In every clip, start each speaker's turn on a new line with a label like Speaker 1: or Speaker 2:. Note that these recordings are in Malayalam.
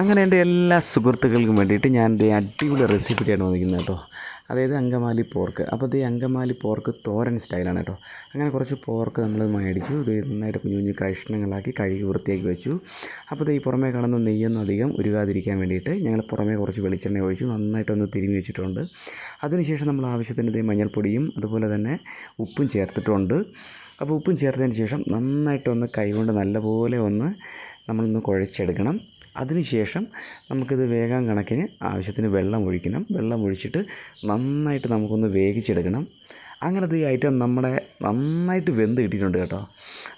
Speaker 1: അങ്ങനെ എന്റെ എല്ലാ സുഹൃത്തുക്കൾക്കും വേണ്ടിയിട്ട് ഞാൻ എന്റെ അടിപൊളി റെസിപ്പിയാണ് വന്നിരിക്കുന്നത് കേട്ടോ. അതായത് അങ്കമാലി പോർക്ക്. അപ്പോൾ ഈ അങ്കമാലി പോർക്ക് തോരൻ സ്റ്റൈലാണ് കേട്ടോ. അങ്ങനെ കുറച്ച് പോർക്ക് നമ്മൾ മേടിച്ചു. ഇത് നന്നായിട്ട് കുഞ്ഞു കുഞ്ഞു കഷ്ണങ്ങളാക്കി കഴുകി വൃത്തിയാക്കി വെച്ചു. അപ്പോൾ ഈ പുറമേ കാണുന്ന നെയ്യൊന്നും അധികം ഉരുകാതിരിക്കാൻ വേണ്ടിയിട്ട് ഞങ്ങൾ പുറമേ കുറച്ച് വെളിച്ചെണ്ണ ഒഴിച്ചു നന്നായിട്ടൊന്ന് തിരുമ്മി വെച്ചിട്ടുണ്ട്. അതിനുശേഷം നമ്മൾ ആവശ്യത്തിന് ഇത് മഞ്ഞൾപ്പൊടിയും അതുപോലെ തന്നെ ഉപ്പും ചേർത്തിട്ടുണ്ട്. അപ്പോൾ ഉപ്പും ചേർത്തതിന് ശേഷം നന്നായിട്ടൊന്ന് കൈകൊണ്ട് നല്ലപോലെ ഒന്ന് നമ്മളൊന്ന് കുഴച്ചെടുക്കണം. അതിനുശേഷം നമുക്കിത് വേഗം കണക്കിന് ആവശ്യത്തിന് വെള്ളം ഒഴിക്കണം. വെള്ളം ഒഴിച്ചിട്ട് നന്നായിട്ട് നമുക്കൊന്ന് വേവിച്ചെടുക്കണം. അങ്ങനത്തെ ഈ ഐറ്റം നമ്മുടെ നന്നായിട്ട് വെന്ത് കിട്ടിയിട്ടുണ്ട് കേട്ടോ.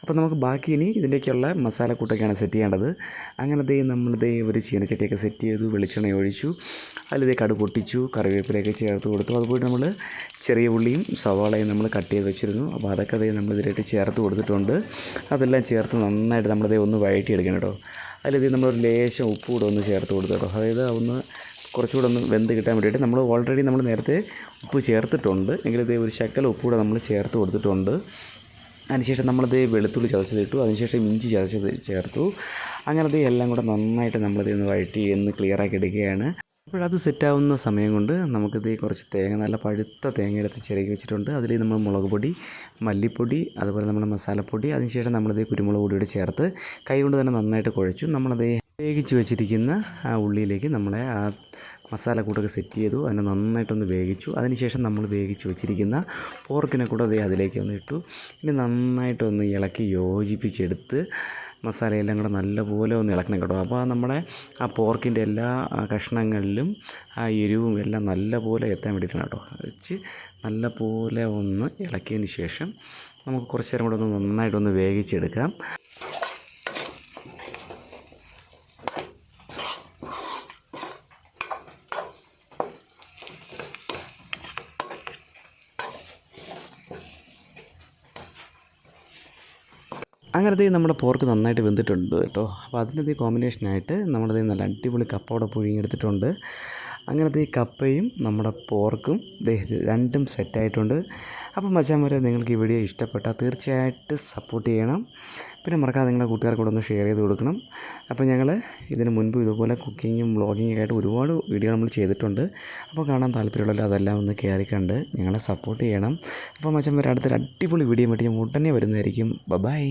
Speaker 1: അപ്പോൾ നമുക്ക് ബാക്കി ഇനി ഇതിന്റെയൊക്കെയുള്ള മസാലക്കൂട്ടൊക്കെയാണ് സെറ്റ് ചെയ്യേണ്ടത്. അങ്ങനത്തെ നമ്മളിതേ ഒരു ചീനച്ചട്ടിയൊക്കെ സെറ്റ് ചെയ്തു വെളിച്ചെണ്ണ ഒഴിച്ചു അതിലിതേ കടു പൊട്ടിച്ചു കറിവേപ്പിലയൊക്കെ ചേർത്ത് കൊടുത്തു. അതുപോലെ നമ്മൾ ചെറിയ ഉള്ളിയും സവാളയും നമ്മൾ കട്ട് ചെയ്ത് വെച്ചിരുന്നു. അപ്പോൾ അതൊക്കെ അതേ നമ്മൾ ഇതിലേക്ക് ചേർത്ത് കൊടുത്തിട്ടുണ്ട്. അതെല്ലാം ചേർത്ത് നന്നായിട്ട് നമ്മളിതേ ഒന്ന് വഴറ്റിയെടുക്കണം കേട്ടോ. അതിലിത് നമ്മളൊരു ലേശം ഉപ്പ് കൂടെ ഒന്ന് ചേർത്ത് കൊടുത്തു അതായത് ഒന്ന് കുറച്ചുകൂടെ ഒന്ന് വെന്ത് കിട്ടാൻ വേണ്ടിയിട്ട് നമ്മൾ ഓൾറെഡി നമ്മൾ നേരത്തെ ഉപ്പ് ചേർത്തിട്ടുണ്ട്. എങ്കിലിത് ഒരു ശക്കല ഉപ്പ് കൂടെ നമ്മൾ ചേർത്ത് കൊടുത്തിട്ടുണ്ട്. അതിനുശേഷം നമ്മളത് വെളുത്തുള്ളി ചതച്ചതിട്ടു. അതിനുശേഷം ഇഞ്ചി ചതച്ചത് ചേർത്തു. അങ്ങനത്തെ എല്ലാം കൂടെ നന്നായിട്ട് നമ്മളത് ഒന്ന് വഴറ്റി ഒന്ന് ക്ലിയറാക്കി എടുക്കുകയാണ്. അപ്പോഴത് സെറ്റാവുന്ന സമയം കൊണ്ട് നമുക്കിത് കുറച്ച് തേങ്ങ നല്ല പഴുത്ത തേങ്ങ എടുത്ത് ചിരകി വെച്ചിട്ടുണ്ട്. അതിൽ നമ്മൾ മുളക് പൊടി മല്ലിപ്പൊടി അതുപോലെ നമ്മുടെ മസാലപ്പൊടി അതിനുശേഷം നമ്മളിത് കുരുമുളക് പൊടിയോട് ചേർത്ത് കൈകൊണ്ട് തന്നെ നന്നായിട്ട് കുഴച്ചു. നമ്മളത് വേവിച്ച് വെച്ചിരിക്കുന്ന ആ ഉള്ളിയിലേക്ക് നമ്മളെ ആ മസാല കൂട്ടൊക്കെ സെറ്റ് ചെയ്തു. അതിനെ നന്നായിട്ടൊന്ന് വേവിച്ചു. അതിനുശേഷം നമ്മൾ വേവിച്ച് വെച്ചിരിക്കുന്ന പോർക്കിനെ കൂടെ അതേ അതിലേക്ക് ഒന്ന് ഇട്ടു. ഇനി നന്നായിട്ടൊന്ന് ഇളക്കി യോജിപ്പിച്ചെടുത്ത് മസാലയെല്ലാം കൂടെ നല്ലപോലെ ഒന്ന് ഇളക്കണം കേട്ടോ. അപ്പോൾ നമ്മുടെ ആ പോർക്കിന്റെ എല്ലാ കഷ്ണങ്ങളിലും ആ എരിവും എല്ലാം നല്ലപോലെ എത്താൻ വേണ്ടിയിട്ടാണ് കേട്ടോ. വെച്ച് നല്ലപോലെ ഒന്ന് ഇളക്കിയതിന് ശേഷം നമുക്ക് കുറച്ച് നേരം കൂടെ ഒന്ന് നന്നായിട്ടൊന്ന് വേവിച്ചെടുക്കാം. അങ്ങനത്തെ നമ്മുടെ പോർക്ക് നന്നായിട്ട് വെന്തിട്ടുണ്ട് കേട്ടോ. അപ്പോൾ അതിന്റെ കോമ്പിനേഷനായിട്ട് നമ്മുടെ നല്ല അടിപൊളി കപ്പ അവിടെ പുഴുങ്ങിയെടുത്തിട്ടുണ്ട്. അങ്ങനത്തെ ഈ കപ്പയും നമ്മുടെ പോർക്കും രണ്ടും സെറ്റായിട്ടുണ്ട് അപ്പം മച്ചാൻ നിങ്ങൾക്ക് ഈ വീഡിയോ ഇഷ്ടപ്പെട്ടാൽ തീർച്ചയായിട്ടും സപ്പോർട്ട് ചെയ്യണം. പിന്നെ മറക്കാതെ നിങ്ങളുടെ കൂട്ടുകാർക്ക് കൂടെ ഒന്ന് ഷെയർ ചെയ്ത് കൊടുക്കണം. അപ്പോൾ ഞങ്ങൾ ഇതിന് മുൻപ് ഇതുപോലെ കുക്കിങ്ങും വ്ളോഗിങ്ങും ആയിട്ട് ഒരുപാട് വീഡിയോ നമ്മൾ ചെയ്തിട്ടുണ്ട്. അപ്പോൾ കാണാൻ താല്പര്യമുള്ളവർ അതെല്ലാം ഒന്ന് കയറി കണ്ട് ഞങ്ങളെ സപ്പോർട്ട് ചെയ്യണം. അപ്പോൾ മച്ചാൻ വരെ അടുത്തൊരു അടിപൊളി വീഡിയോ വേണ്ടി ഞാൻ ഉടനെ വരുന്നതായിരിക്കും. ബൈ